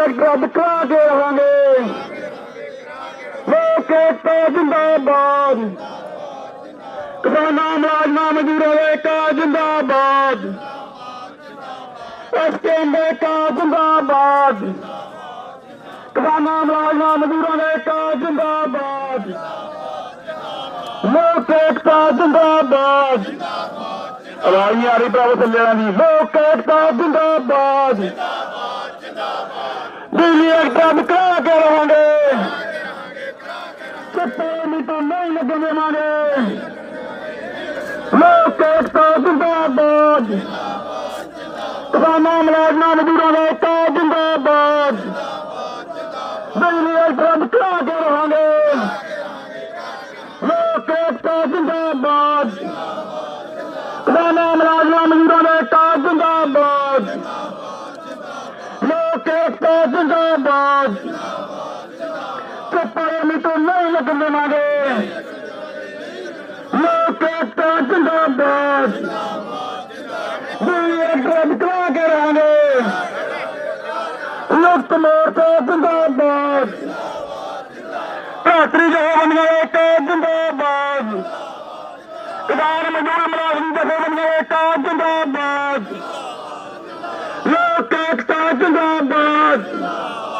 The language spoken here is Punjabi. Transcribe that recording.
ਐਕਟ ਰੱਦ ਕਰਾ ਕੇ ਰਹਾਂਗੇ। ਲੋਕ ਏਕਤਾ ਜਿੰਦਾਬਾਦ। ਕਿਸਾਨਾਂ ਮੁਲਾਜ਼ਮਾਂ ਮਜ਼ਦੂਰਾਂ ਦਾ ਏਕਤਾ ਜਿੰਦਾਬਾਦ। ਐਸਕੇਐਮ ਦਾ ਏਕਤਾ ਜਿੰਦਾਬਾਦ। ਕਿਸਾਨਾਂ ਮੁਲਾਜ਼ਮਾਂ ਮਜ਼ਦੂਰਾਂ ਦਾ ਏਕਤਾ ਜਿੰਦਾਬਾਦ। ਲੋਕ ਏਕਤਾ ਜਿੰਦਾਬਾਦ। ਆਵਾਜ਼ ਨਹੀਂ ਆ ਰਹੀ ਭਰਾਵੋ ਥੱਲੇ ਦੀ ਲੋਕ ਏਕਤਾ ਜਿੰਦਾਬਾਦ। ਬਿਜਲੀ ਐਕਟ ਰੱਦ ਕਰਾ ਕੇ ਰਹਾਂਗੇ ਚਿੱਟੇ ਨਹੀਂ ਤਾਂ ਨਹੀਂ ਲੱਗਣ ਦੇਵਾਂਗੇ ਲੋਕ ਏਕਤਾ ਜਿੰਦਾਬਾਦ ਕਿਸਾਨਾਂ ਮੁਲਾਜ਼ਮਾਂ ਮਜ਼ਦੂਰਾਂ ਦਾ ਏਕਤਾ ਜਿੰਦਾਬਾਦ ਬਿਜਲੀ ਐਕਟ ਰੱਦ ਕਰਾ ਕੇ ਰਹਾਂਗੇ ਲੋਕ ਏਕਤਾ ਜਿੰਦਾਬਾਦ ਕਿਸਾਨਾਂ ਮੁਲਾਜ਼ਮਾਂ भाजपा जिंदाबाद। चपायानी तो नहीं लगन देवे लोक एकता करा बिकवा करेंगे लुप्त मोर्चा जिंदाबाद। भातरी जगह एकता जिंदाबाद। किसान मजदूर मुलाजिम जगह एकता जिंदाबाद।